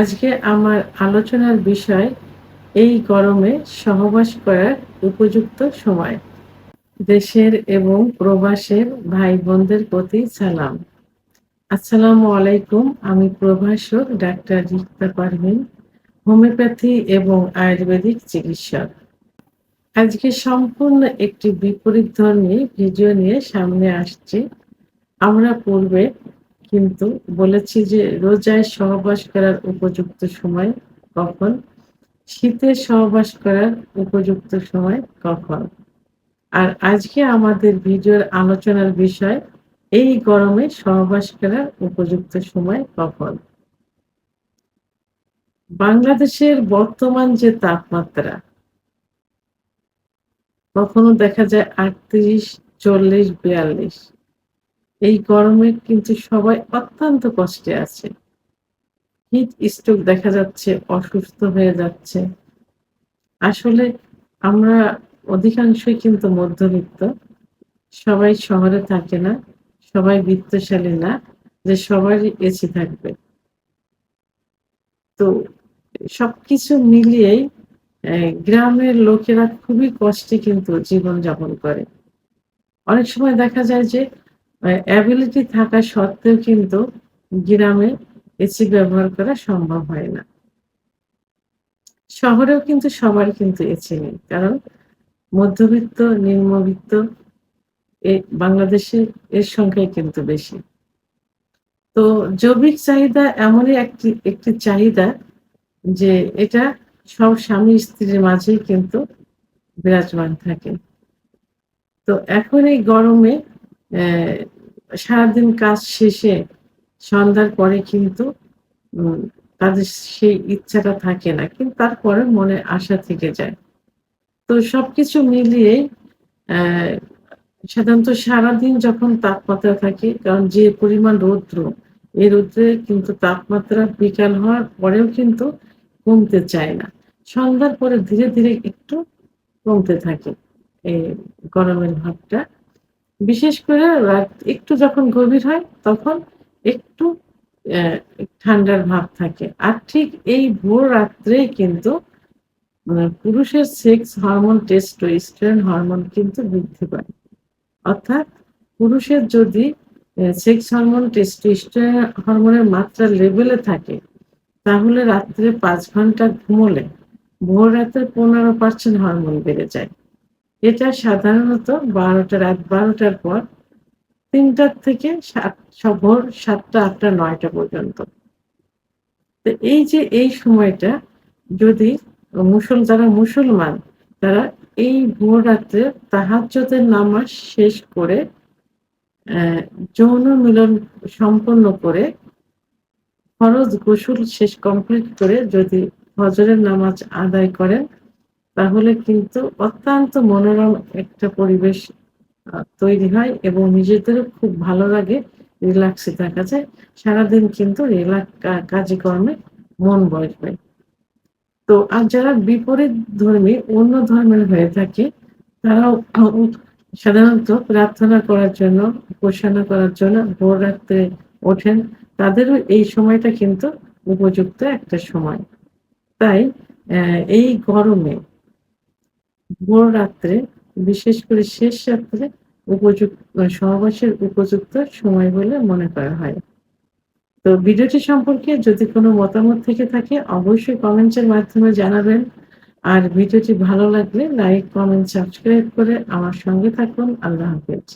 আজকে আমার আলোচনার বিষয় এই গরমে সহবাস করার উপযুক্ত সময়। দেশের এবং প্রবাসের ভাই বোনদের প্রতি সালাম। আসসালামু আলাইকুম, আমি প্রভাষক ডাক্তার রিক্তা পারভিন, হোমিওপ্যাথি এবং আয়ুর্বেদিক চিকিৎসক। আজকে সম্পূর্ণ একটি বিপরীত ধর্মী ভিডিও নিয়ে সামনে আসছি। আমরা পূর্বে কিন্তু বলেছি যে রোজায় সহবাস করার উপযুক্ত সময় কখন? শীতে সহবাস করার উপযুক্ত সময় কখন? আর আজকে আমাদের ভিডিওর আলোচনার বিষয়, এই গরমে সহবাস করার উপযুক্ত সময় কখন? বাংলাদেশের বর্তমান যে তাপমাত্রা, কখনো দেখা যায় আটত্রিশ, চল্লিশ, বিয়াল্লিশ। এই গরমে কিন্তু সবাই অত্যন্ত কষ্টে আছে। হিট স্ট্রোক দেখা যাচ্ছে, অসুস্থ হয়ে যাচ্ছে। আসলে আমরা অধিকাংশই কিন্তু মধ্যবিত্ত। সবাই শহরে থাকে না, সবাই বিত্তশালী না, যে সবারই এসি থাকবে। তো সবকিছু মিলিয়েই গ্রামের লোকেরা খুবই কষ্টে কিন্তু জীবন যাপন করে। অনেক সময় দেখা যায় যে অ্যাবিলিটি থাকা সত্ত্বেও কিন্তু গ্রামে এসি ব্যবহার করা সম্ভব হয় না। শহরেও কিন্তু সবার কিন্তু এসি নেই, কারণ মধ্যবিত্ত, নিম্নবিত্ত বাংলাদেশে এর সংখ্যাই কিন্তু বেশি। তো জৈবিক চাহিদা এমনই একটি একটি চাহিদা যে এটা সব স্বামী স্ত্রীর মাঝেই কিন্তু বিরাজমান থাকে। তো এখন এই গরমে সারাদিন কাজ শেষে সন্ধ্যার পরে কিন্তু তাদের সেই ইচ্ছাটা থাকে না, কিন্তু তারপরে মনে আশা থেকে যায়। তো সবকিছু মিলিয়ে সাধারণত সারাদিন যখন তাপমাত্রা থাকে, কারণ যে পরিমাণ রৌদ্র, এই রৌদ্রে কিন্তু তাপমাত্রা বিকাল হওয়ার পরেও কিন্তু কমতে চায় না। সন্ধ্যার পরে ধীরে ধীরে একটু কমতে থাকে, এই গরমের ভাবটা। বিশেষ করে রাত, একটু যখন গভীর হয়, তখন একটু ঠান্ডার ভাব থাকে। আর ঠিক এই ভোর রাত্রে কিন্তু মানে পুরুষের sex hormone test testosterone hormone কিন্তু বৃদ্ধি পায়। অর্থাৎ পুরুষের যদি সেক্স হরমোন টেস্ট টেস্টোস্টেরন হরমোনের মাত্রা লেভেলে থাকে, তাহলে রাত্রে পাঁচ ঘণ্টা ঘুমোলে ভোর রাতে পনেরো পার্সেন্ট হরমোন বেড়ে যায়। এটা সাধারণত বারোটা রাত, বারোটার পর তিনটার থেকে সাত ভোর সাতটা, আটটা, নয়টা পর্যন্ত। তো এই যে এই সময়টা যদি মুসল, যারা মুসলমান, তারা এই ভোর রাত্রে তাহাজ্যতের নামাজ শেষ করে যৌন মিলন সম্পন্ন করে, ফরজ গোসল শেষ কমপ্লিট করে যদি হজরের নামাজ আদায় করেন তাহলে কিন্তু অত্যন্ত মনোরম একটা পরিবেশ তৈরি হয় এবং নিজেদেরও খুব ভালো লাগে রিল্যাক্সে থাকা যায়। সারাদিন কিন্তু রিল্যাক্স কাজে কর্মে মন বসবে তো আর যারা বিপরীত ধর্মী, অন্য ধর্মের হয়ে থাকে, তারাও সাধারণত প্রার্থনা করার জন্য, উপাসনা করার জন্য ভোর রাত্রে ওঠেন। তাদেরও এই সময়টা কিন্তু উপযুক্ত একটা সময়। তাই এই গরমে ভোর রাত্রে, বিশেষ করে শেষ রাত্রে উপযুক্ত সহবাসের উপযুক্ত সময় বলে মনে করা হয়। তো ভিডিওটি সম্পর্কে যদি কোনো মতামত থেকে থাকে, অবশ্যই কমেন্টসের মাধ্যমে জানাবেন। আর ভিডিওটি ভালো লাগলে লাইক, কমেন্ট, সাবস্ক্রাইব করে আমার সঙ্গে থাকুন। আল্লাহ হাফেজ।